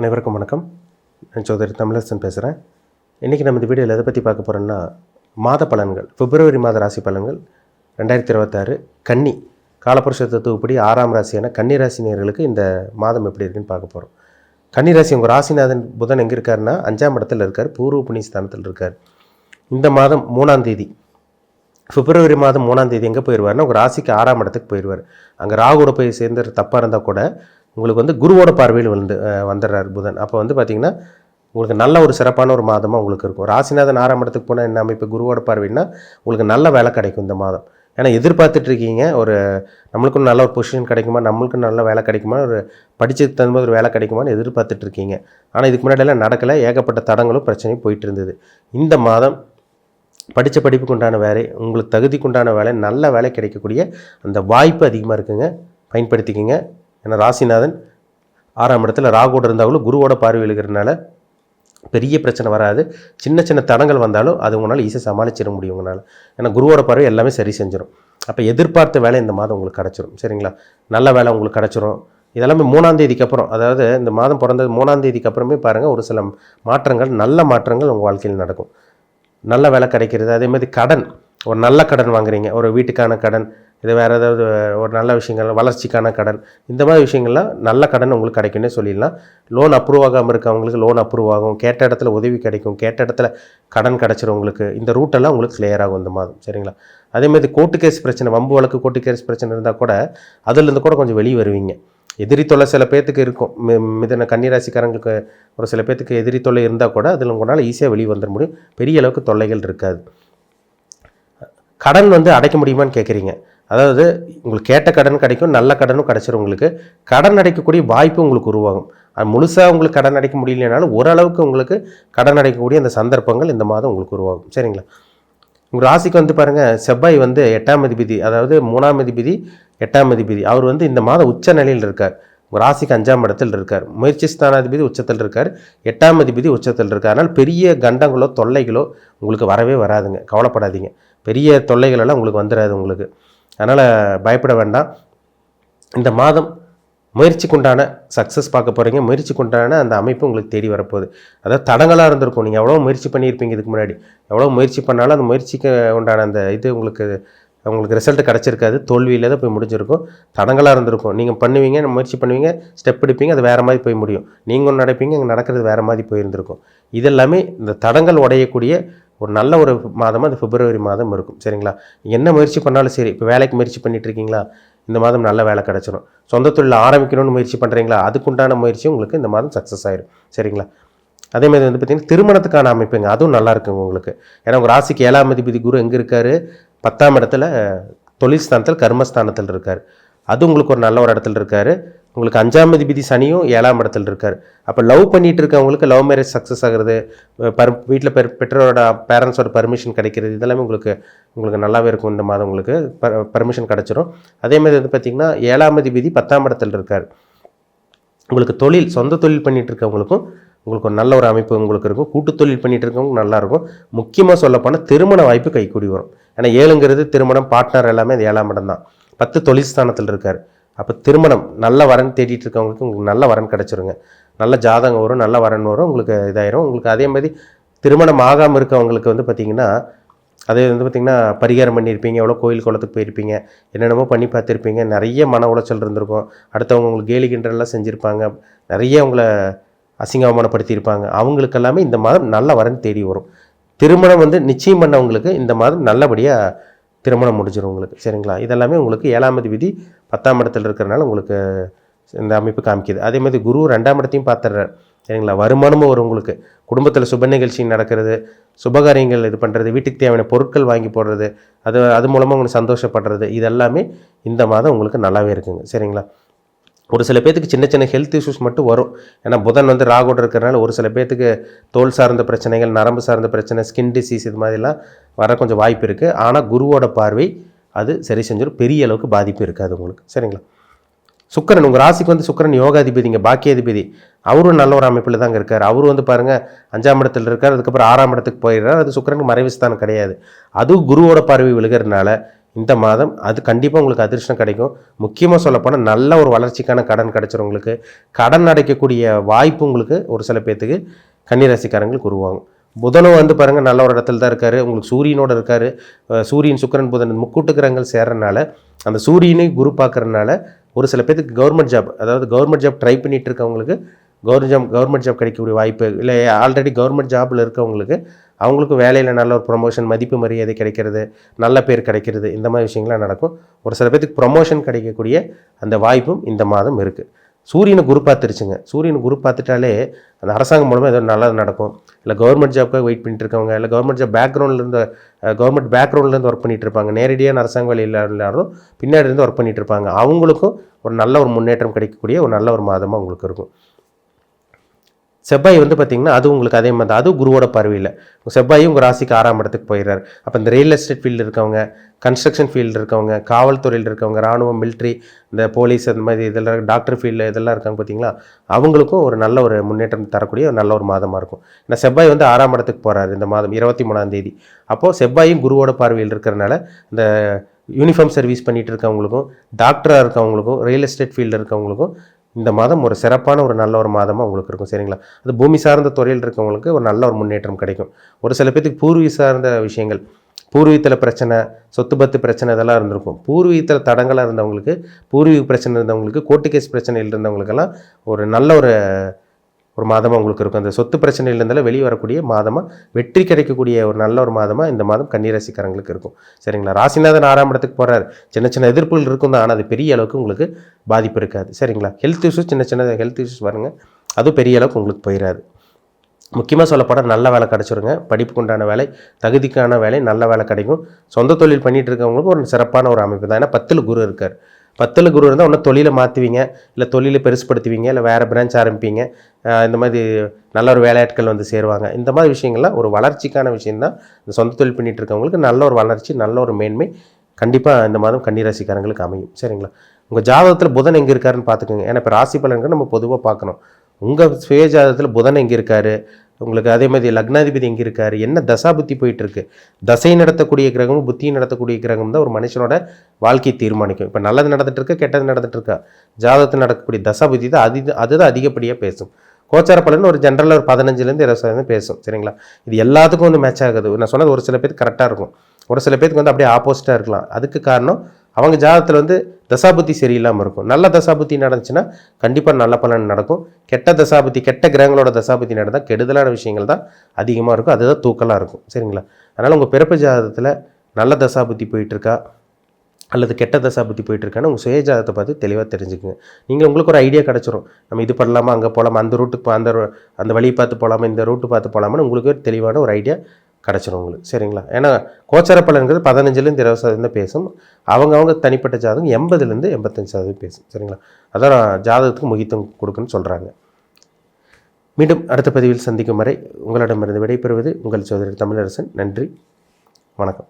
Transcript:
அனைவருக்கும் வணக்கம். நான் சௌதரி தமிழரசன் பேசுகிறேன் இன்றைக்கி நம்ம இந்த வீடியோவில் எதை பற்றி பார்க்க போகிறோம்னா மாத பலன்கள் பிப்ரவரி மாத ராசி பலன்கள் ரெண்டாயிரத்தி இருபத்தாறு கன்னி காலப்புருஷ தத்துவப்படி ஆறாம் ராசியான கன்னி ராசினியர்களுக்கு இந்த மாதம் எப்படி இருக்குன்னு பார்க்க போகிறோம் கன்னி ராசி உங்கள் ராசிநாதன் புதன் எங்கே இருக்காருன்னா அஞ்சாம் இடத்துல இருக்கார் பூர்வ புண்ணியஸ்தானத்தில் இருக்கார். இந்த மாதம் மூணாம் தேதி பிப்ரவரி மாதம் மூணாம் தேதி எங்கே போயிடுவார்னா உங்கள் ராசிக்கு ஆறாம் இடத்துக்கு போயிடுவார் அங்கே ராகுவோட போய் சேர்ந்து தப்பாக இருந்தால் கூட உங்களுக்கு வந்து குருவோட பார்வையில் வந்து வந்துடுறார் புதன். அப்போ வந்து பார்த்திங்கன்னா உங்களுக்கு நல்ல ஒரு சிறப்பான ஒரு மாதமாக உங்களுக்கு இருக்கும். ராசிநாதன் ஆறாம் இடத்துக்கு போனால் என்ன அமைப்பு? குருவோட பார்வைன்னா உங்களுக்கு நல்ல வேலை கிடைக்கும் இந்த மாதம். ஏன்னா எதிர்பார்த்துட்டு இருக்கீங்க ஒரு நம்மளுக்கும் நல்ல ஒரு பொசிஷன் கிடைக்குமா? நம்மளுக்கும் நல்ல வேலை கிடைக்குமா? ஒரு படித்ததுக்கு தகுந்த மாதிரி ஒரு வேலை கிடைக்குமான்னு எதிர்பார்த்துட்டு இருக்கீங்க ஆனால் இதுக்கு முன்னாடியெல்லாம் நடக்கலை. ஏகப்பட்ட தடங்களும் பிரச்சனையும் போயிட்டு இருந்தது இந்த மாதம் படித்த படிப்புக்கு உண்டான வேலை உங்களுக்கு தகுதிக்குண்டான வேலை நல்ல வேலை கிடைக்கக்கூடிய அந்த வாய்ப்பு அதிகமாக இருக்குங்க. பயன்படுத்திக்கங்க. ஏன்னா ராசிநாதன் ஆறாம் இடத்துல ராகுவோட இருந்தாலும் குருவோட பார்வை எழுகிறதுனால பெரிய பிரச்சனை வராது. சின்ன சின்ன தடங்கள் வந்தாலும் அது உங்களால் ஈஸியாக சமாளிச்சிட முடியும் உங்களால். ஏன்னா குருவோட பார்வை எல்லாமே சரி செஞ்சிடும் அப்போ எதிர்பார்த்த வேலை இந்த மாதம் உங்களுக்கு கிடச்சிரும். சரிங்களா? நல்ல வேலை உங்களுக்கு கிடச்சிரும். இதெல்லாமே மூணாம் தேதிக்கு அப்புறம் அதாவது இந்த மாதம் பிறந்தது மூணாம் தேதிக்கு அப்புறமே பாருங்கள் ஒரு சில மாற்றங்கள் நல்ல மாற்றங்கள் உங்கள் வாழ்க்கையில் நடக்கும். நல்ல வேலை கிடைக்கிறது அதேமாதிரி கடன். ஒரு நல்ல கடன் வாங்குறீங்க. ஒரு வீட்டுக்கான கடன் இது வேறு ஏதாவது ஒரு நல்ல விஷயங்கள் வளர்ச்சிக்கான கடன். இந்த மாதிரி விஷயங்கள்லாம் நல்ல கடன் உங்களுக்கு கிடைக்கும்னே சொல்லிடலாம். லோன் அப்ரூவ் ஆகாமல் இருக்கவங்களுக்கு லோன் அப்ரூவ் ஆகும். கேட்ட இடத்துல உதவி கிடைக்கும். கேட்ட இடத்துல கடன் கிடச்சிரும் உங்களுக்கு இந்த ரூட்டெல்லாம் உங்களுக்கு கிளியர் ஆகும் இந்த மாதம். சரிங்களா? அதே மாதிரி கோர்ட்டு கேஸ் பிரச்சனை வம்பு வழக்கு கோர்ட்டு கேஸ் பிரச்சனை இருந்தால் கூட அதுலேருந்து கூட கொஞ்சம் வெளியே வருவீங்க. எதிரி தொல்லை சில பேர்த்துக்கு இருக்கும். மி- மிதன கன்னிராசிக்காரங்களுக்கு ஒரு சில பேர்த்துக்கு எதிரி தொல்லை இருந்தால் கூட அதில் உங்களால் ஈஸியாக வெளியே வந்துட முடியும். பெரிய அளவுக்கு தொல்லைகள் இருக்காது. கடன் வந்து அடைக்க முடியுமான்னு கேட்குறீங்க அதாவது உங்களுக்கு கேட்ட கடன் கிடைக்கும் நல்ல கடனும் கிடைச்சிரும் உங்களுக்கு. கடன் அடைக்கக்கூடிய வாய்ப்பு உங்களுக்கு உருவாகும். அது முழுசாக உங்களுக்கு கடன் அடைக்க முடியலனாலும் ஓரளவுக்கு உங்களுக்கு கடன் அடைக்கக்கூடிய அந்த சந்தர்ப்பங்கள் இந்த மாதம் உங்களுக்கு உருவாகும். சரிங்களா? உங்கள் ராசிக்கு வந்து பாருங்கள் செவ்வாய் வந்து எட்டாம் அதிபதி அதாவது மூணாம் அதிபதி எட்டாம் அதிபதி. அவர் வந்து இந்த மாதம் உச்ச நிலையில் இருக்கார். உங்கள் ராசிக்கு அஞ்சாம் இடத்தில் இருக்கார். முயற்சி ஸ்தானாதிபதி உச்சத்தில் இருக்கார். எட்டாம் அதிபதி உச்சத்தில் இருக்கார். அதனால் பெரிய கண்டங்களோ தொல்லைகளோ உங்களுக்கு வரவே வராதுங்க. கவலைப்படாதீங்க. பெரிய தொல்லைகளெல்லாம் உங்களுக்கு வந்துடாது உங்களுக்கு. அதனால் பயப்பட வேண்டாம். இந்த மாதம் முயற்சிக்குண்டான சக்ஸஸ் பார்க்க போகிறீங்க முயற்சிக்குண்டான அந்த அமைப்பு உங்களுக்கு தேடி வரப்போகுது. அதாவது தடங்களாக இருந்திருக்கும். நீங்கள் எவ்வளோ முயற்சி பண்ணியிருப்பீங்க இதுக்கு முன்னாடி. எவ்வளோ முயற்சி பண்ணாலும் அந்த முயற்சிக்கு உண்டான அந்த இது உங்களுக்கு உங்களுக்கு ரிசல்ட் கிடச்சிருக்காது. தோல்வியில் தான் போய் முடிஞ்சிருக்கும். தடங்களாக இருந்திருக்கும். நீங்கள் பண்ணுவீங்க முயற்சி பண்ணுவீங்க ஸ்டெப் எடுப்பீங்க அது வேறு மாதிரி போய் முடியும். நீங்கள் ஒன்று நடப்பீங்க இங்கே நடக்கிறது வேறு மாதிரி போயிருந்திருக்கும். இதெல்லாமே இந்த தடங்கள் உடையக்கூடிய ஒரு நல்ல ஒரு மாதமாக அது பிப்ரவரி மாதம் இருக்கும். சரிங்களா? என்ன முயற்சி பண்ணாலும் சரி இப்போ வேலைக்கு முயற்சி பண்ணிட்டு இருக்கீங்களா இந்த மாதம் நல்ல வேலை கிடச்சிரும். சொந்த தொழில் ஆரம்பிக்கணும்னு முயற்சி பண்ணுறீங்களா அதுக்குண்டான முயற்சி உங்களுக்கு இந்த மாதம் சக்ஸஸ் ஆயிரும். சரிங்களா? அதே மாதிரி வந்து பார்த்தீங்கன்னா திருமணத்துக்கான அமைப்புங்க அதுவும் நல்லா இருக்குங்க உங்களுக்கு. ஏன்னா உங்கள் ராசிக்கு ஏழாம் அதிபதி குரு எங்கே இருக்காரு? பத்தாம் இடத்துல தொழில் ஸ்தானத்தில் கர்மஸ்தானத்தில் இருக்கார். அது உங்களுக்கு ஒரு நல்ல ஒரு இடத்துல இருக்கார். உங்களுக்கு அஞ்சாம் அதிபதி சனியும் ஏழாம் இடத்துல இருக்கார். அப்போ லவ் பண்ணிகிட்டு இருக்கவங்களுக்கு லவ் மேரேஜ் சக்ஸஸ் ஆகிறது பர் வீட்டில் பெர் பெற்றோரோட பேரண்ட்ஸோட பர்மிஷன் கிடைக்கிறது இதெல்லாமே உங்களுக்கு உங்களுக்கு நல்லாவே இருக்கும் இந்த மாதம் உங்களுக்கு பர்மிஷன் கிடச்சிரும். அதேமாதிரி வந்து பார்த்திங்கன்னா ஏழாம் அதிபதி பத்தாம் இடத்துல இருக்கார். உங்களுக்கு தொழில் சொந்த தொழில் பண்ணிகிட்டு இருக்கவங்களுக்கும் உங்களுக்கு ஒரு நல்ல ஒரு அமைப்பு உங்களுக்கு இருக்கும். கூட்டு தொழில் பண்ணிகிட்டு இருக்கவங்க நல்லா இருக்கும். முக்கியமாக சொல்லப்போனால் திருமண வாய்ப்பு கைக்கூடி வரும். ஏன்னா ஏழுங்கிறது திருமணம் பார்ட்னர் எல்லாமே அது ஏழாம் இடம் தான். பத்து தொழில் ஸ்தானத்தில் இருக்கார். அப்போ திருமணம் நல்ல வரன் தேடிட்டு இருக்கவங்களுக்கு உங்களுக்கு நல்ல வரன் கிடச்சிருங்க. நல்ல ஜாதகம் வரும் நல்ல வரன் வரும் உங்களுக்கு இதாயிரும். உங்களுக்கு அதே மாதிரி திருமணம் ஆகாமல் இருக்கவங்களுக்கு வந்து பார்த்திங்கன்னா அதே வந்து பார்த்திங்கன்னா பரிகாரம் பண்ணியிருப்பீங்க எவ்வளோ கோயில் குளத்துக்கு போயிருப்பீங்க என்னென்னமோ பண்ணி பார்த்துருப்பீங்க. நிறைய மன உளைச்சல் இருந்திருக்கும். அடுத்தவங்க உங்களுக்கு கேலி கிண்டல்லாம் செஞ்சுருப்பாங்க. நிறைய உங்களை அசிங்க அவமானப்படுத்தியிருப்பாங்க அவங்களுக்கு எல்லாமே இந்த மாதம் நல்ல வரன் தேடி வரும். திருமணம் வந்து நிச்சயம் பண்ணவங்களுக்கு இந்த மாதம் நல்லபடியாக திருமணம் முடிஞ்சிடும் உங்களுக்கு. சரிங்களா? இதெல்லாமே உங்களுக்கு ஏழாம் விதி பத்தாம் இடத்துல இருக்கிறனால உங்களுக்கு இந்த அமைப்பு காமிக்குது. அதே மாதிரி குரு ரெண்டாம் இடத்தையும் பார்த்துடுறார். சரிங்களா? வருமானமும் வரும் உங்களுக்கு. குடும்பத்தில் சுப நிகழ்ச்சி நடக்கிறது சுபகாரியங்கள் இது பண்ணுறது வீட்டுக்கு தேவையான பொருட்கள் வாங்கி போடுறது அது அது மூலமாக உங்களுக்கு சந்தோஷப்படுறது இதெல்லாமே இந்த மாதம் உங்களுக்கு நல்லாவே இருக்குங்க. சரிங்களா? ஒரு சில பேர்த்துக்கு சின்ன சின்ன ஹெல்த் இஷ்யூஸ் மட்டும் வரும். ஏன்னா புதன் வந்து ராகோடு இருக்கிறனால ஒரு சில பேர்த்துக்கு தோல் சார்ந்த பிரச்சனைகள் நரம்பு சார்ந்த பிரச்சனை ஸ்கின் டிசீஸ் இது மாதிரிலாம் வர கொஞ்சம் வாய்ப்பு இருக்குது ஆனால் குருவோட பார்வை அது சரி செஞ்சிடும் பெரிய அளவுக்கு பாதிப்பு இருக்காது உங்களுக்கு. சரிங்களா? சுக்கரன் உங்கள் ராசிக்கு வந்து சுக்கிரன் யோகாதிபதிங்க பாக்கியாதிபதி. அவரும் நல்ல ஒரு அமைப்பில் தாங்க இருக்கார். அவரும் வந்து பாருங்கள் அஞ்சாம் இடத்துல இருக்கார் அதுக்கப்புறம் ஆறாம் இடத்துக்கு போயிடுறார். அது சுக்கரனுக்கு மறைவுஸ்தானம் கிடையாது. அதுவும் குருவோட பார்வை விழுகிறதுனால இந்த மாதம் அது கண்டிப்பாக உங்களுக்கு அதிர்ஷ்டம் கிடைக்கும். முக்கியமாக சொல்லப்போனால் நல்ல ஒரு வளர்ச்சிக்கான கடன் கிடைச்சிரும் உங்களுக்கு. கடன் அடைக்கக்கூடிய வாய்ப்பு உங்களுக்கு ஒரு சில பேர்த்துக்கு கன்னிராசிக்காரங்களுக்கு உருவாகும். புதனும் வந்து பாருங்கள் நல்ல ஒரு இடத்துல தான் இருக்கார். உங்களுக்கு சூரியனோட இருக்கார். சூரியன் சுக்கிரன் புதன் முக்கூட்டு கிரகங்கள் சேர்றனால அந்த சூரியனை குரு பார்க்குறனால ஒரு சில பேருக்கு கவர்மெண்ட் ஜாப் அதாவது கவர்மெண்ட் ஜாப் ட்ரை பண்ணிகிட்டு இருக்கவங்களுக்கு கவர்மெண்ட் ஜாப் கவர்மெண்ட் ஜாப் கிடைக்கக்கூடிய வாய்ப்பு இல்லை ஆல்ரெடி கவர்மெண்ட் ஜாபில் இருக்கவங்களுக்கு அவங்களுக்கு வேலையில் நல்ல ஒரு ப்ரொமோஷன் மதிப்பு மரியாதை கிடைக்கிறது நல்ல பேர் கிடைக்கிறது இந்த மாதிரி விஷயங்கள்லாம் நடக்கும். ஒரு சில பேருக்கு ப்ரொமோஷன் கிடைக்கக்கூடிய அந்த வாய்ப்பும் இந்த மாதம் இருக்குது சூரியனை குரு பார்த்துருச்சுங்க. சூரியனை குரு பார்த்துட்டாலே அந்த அரசாங்கம் மூலமாக ஏதோ நல்லது நடக்கும். இல்லை கவர்மெண்ட் ஜாப்க்காக வெயிட் பண்ணிட்டு இருக்கவங்க இல்லை கவர்மெண்ட் ஜாப் பேக்ரவுண்ட்லேருந்து கவர்மெண்ட் பேக்ரவுண்ட்லேருந்து ஒர்க் பண்ணிட்டு இருப்பாங்க நேரடியான அரசாங்க வேலையில் எல்லாரும் பின்னாடி இருந்து ஒர்க் பண்ணிட்டு இருப்பாங்க அவங்களுக்கும் ஒரு நல்ல ஒரு முன்னேற்றம் கிடைக்கக்கூடிய ஒரு நல்ல ஒரு மாதமாக உங்களுக்கு இருக்கும். செவ்வாய் வந்து பார்த்திங்கன்னா அது உங்களுக்கு அதே மாதிரி தான். அது குருவோட பார்வையில். செவ்வாயும் உங்கள் ராசிக்கு ஆறாம் இடத்துக்கு போயிடுறாரு. அப்போ இந்த ரியல் எஸ்டேட் ஃபீல்டு இருக்கவங்க கன்ஸ்ட்ரக்ஷன் ஃபீல்டு இருக்கவங்க காவல்துறையில் இருக்கவங்க ராணுவம் மிலிட்ரி இந்த போலீஸ் அந்த மாதிரி இதெல்லாம் டாக்டர் ஃபீல்டு இதெல்லாம் இருக்காங்க பார்த்தீங்களா அவங்களுக்கும் ஒரு நல்ல ஒரு முன்னேற்றம் தரக்கூடிய ஒரு நல்ல ஒரு மாதமாக இருக்கும். ஏன்னா செவ்வாய் வந்து ஆறாம் இடத்துக்கு போகிறாரு இந்த மாதம் இருபத்தி மூணாம் தேதி. அப்போது செவ்வாயும் குருவோட பார்வையில் இருக்கிறனால இந்த யூனிஃபார்ம் சர்வீஸ் பண்ணிகிட்டு இருக்கவங்களுக்கும் டாக்டராக இருக்கவங்களுக்கும் ரியல் எஸ்டேட் ஃபீல்டில் இருக்கவங்களுக்கும் இந்த மாதம் ஒரு சிறப்பான ஒரு நல்ல ஒரு மாதமாக உங்களுக்கு இருக்கும் சரிங்களா? அது பூமி சார்ந்த துறையில் இருக்கவங்களுக்கு ஒரு நல்ல ஒரு முன்னேற்றம் கிடைக்கும். ஒரு சில பேத்துக்கு பூர்வீக சார்ந்த விஷயங்கள் பூர்வீகத்தில் பிரச்சனை சொத்து பத்து பிரச்சனை இதெல்லாம் இருந்திருக்கும். பூர்வீகத்தில் தடங்களாக இருந்தவங்களுக்கு பூர்வீக பிரச்சனை இருந்தவங்களுக்கு கோர்ட்டு கேஸ் பிரச்சனையில் இருந்தவங்களுக்கெல்லாம் ஒரு நல்ல ஒரு ஒரு மாதமாக உங்களுக்கு இருக்கும். அந்த சொத்து பிரச்சனையிலேருந்தாலும் வெளியே வரக்கூடிய மாதமாக வெற்றி கிடைக்கக்கூடிய ஒரு நல்ல ஒரு மாதமாக இந்த மாதம் கன்னிராசிக்காரங்களுக்கு இருக்கும். சரிங்களா? ராசிநாதன் ஆறாம் இடத்துக்கு போகிறார் சின்ன சின்ன எதிர்ப்புகள் இருக்கும் தான். ஆனால் அது பெரிய அளவுக்கு உங்களுக்கு பாதிப்பு இருக்காது. சரிங்களா? ஹெல்த் இஷ்யூஸ் சின்ன சின்ன ஹெல்த் இஷ்யூஸ் வருங்க அதுவும் பெரிய அளவுக்கு உங்களுக்கு போயிடாது முக்கியமாக சொல்லப்போனால் நல்ல வேலை கிடச்சிருங்க. படிப்புக்கு உண்டான வேலை தகுதிக்கான வேலை நல்ல வேலை கிடைக்கும். சொந்த தொழில் பண்ணிகிட்டு இருக்கவங்களுக்கு ஒரு சிறப்பான ஒரு அமைப்பு தான். ஏன்னா பத்தில் குரு இருக்கார். பத்தில் குரு இருந்தால் ஒன்றும் தொழிலை மாற்றுவீங்க இல்லை தொழிலை பெருசுப்படுத்துவீங்க இல்லை வேறு பிரான்ச் ஆரம்பிப்பீங்க. இந்த மாதிரி நல்ல ஒரு வேலையாட்கள் வந்து சேருவாங்க. இந்த மாதிரி விஷயங்கள்லாம் ஒரு வளர்ச்சிக்கான விஷயந்தான் இந்த சொந்த தொழில் பண்ணிகிட்டு இருக்கவங்களுக்கு நல்ல ஒரு வளர்ச்சி நல்ல ஒரு மேன்மை கண்டிப்பாக இந்த மாதம் கன்னிராசிக்காரங்களுக்கு அமையும். சரிங்களா? உங்கள் ஜாதகத்தில் புதன் எங்கே இருக்காருன்னு பார்த்துக்கோங்க. ஏன்னா இப்போ ராசி பலன்கள் நம்ம பொதுவாக பார்க்கணும். உங்கள் சுய ஜாதகத்தில் புதன் எங்கே இருக்காரு? உங்களுக்கு அதே மாதிரி லக்னாதிபதி எங்கே இருக்காரு? என்ன தசா புத்தி போயிட்டுருக்கு? தசை நடத்தக்கூடிய கிரகமும் புத்தியும் நடத்தக்கூடிய கிரகம் தான் ஒரு மனுஷனோட வாழ்க்கையை தீர்மானிக்கும். இப்போ நல்லது நடந்துட்டுருக்கா கெட்டது நடந்துட்டுருக்கா? ஜாதகத்தில் நடக்கக்கூடிய தசா புத்தி தான் அது அதுதான் அதிகப்படியாக பேசும். கோச்சார பலன் ஒரு ஜென்ரலாக ஒரு பதினஞ்சுலேருந்து இருபது சதவீதம் பேசும். சரிங்களா? இது எல்லாத்துக்கும் வந்து மேட்ச் ஆகுது. நான் சொன்னது ஒரு சில பேர் கரெக்டாக இருக்கும். ஒரு சில பேருக்கு வந்து அப்படியே ஆப்போசிட்டாக இருக்கலாம். அதுக்கு காரணம் அவங்க ஜாதகத்தில் வந்து தசாபுத்தி சரியில்லாமல் இருக்கும். நல்ல தசாபுத்தி நடந்துச்சுன்னா கண்டிப்பாக நல்ல பலன் நடக்கும். கெட்ட தசாபுத்தி கெட்ட கிரகங்களோட தசாபுத்தி நடந்தால் கெடுதலான விஷயங்கள் தான் அதிகமாக இருக்கும். அதுதான் தூக்கலாக இருக்கும். சரிங்களா? அதனால் உங்கள் பிறப்பு ஜாதகத்தில் நல்ல தசாபுத்தி போயிட்டுருக்கா? அல்லது கெட்ட தசாபுத்தி போயிட்டுருக்கான்னு உங்கள் சுயஜாதத்தை பார்த்து தெளிவாக தெரிஞ்சுக்குங்க. நீங்கள் உங்களுக்கு ஒரு ஐடியா கிடச்சிரும். நம்ம இது பண்ணலாமா அங்கே போகலாமா அந்த ரூட்டுக்கு அந்த அந்த வழியை பார்த்து போகலாமா இந்த ரூட்டு பார்த்து போகலாமான்னு உங்களுக்கு ஒரு தெளிவான ஒரு ஐடியா கிடச்சிரும் உங்களுக்கு. சரிங்களா? ஏன்னா கோச்சார பலன்கிறது பதினஞ்சுலேருந்து இருபது சதவீதம் பேசும். அவங்கவுங்க தனிப்பட்ட ஜாதகம் எண்பதுலேருந்து எண்பத்தஞ்சு சதவீதம் பேசும். சரிங்களா? அதான் ஜாதகத்துக்கு முகித்துவம் கொடுக்குன்னு சொல்கிறாங்க மீண்டும் அடுத்த பதிவில் சந்திக்கும் வரை உங்களிடமிருந்து விடைபெறுவது உங்கள் சோதரி தமிழரசன். நன்றி. வணக்கம்.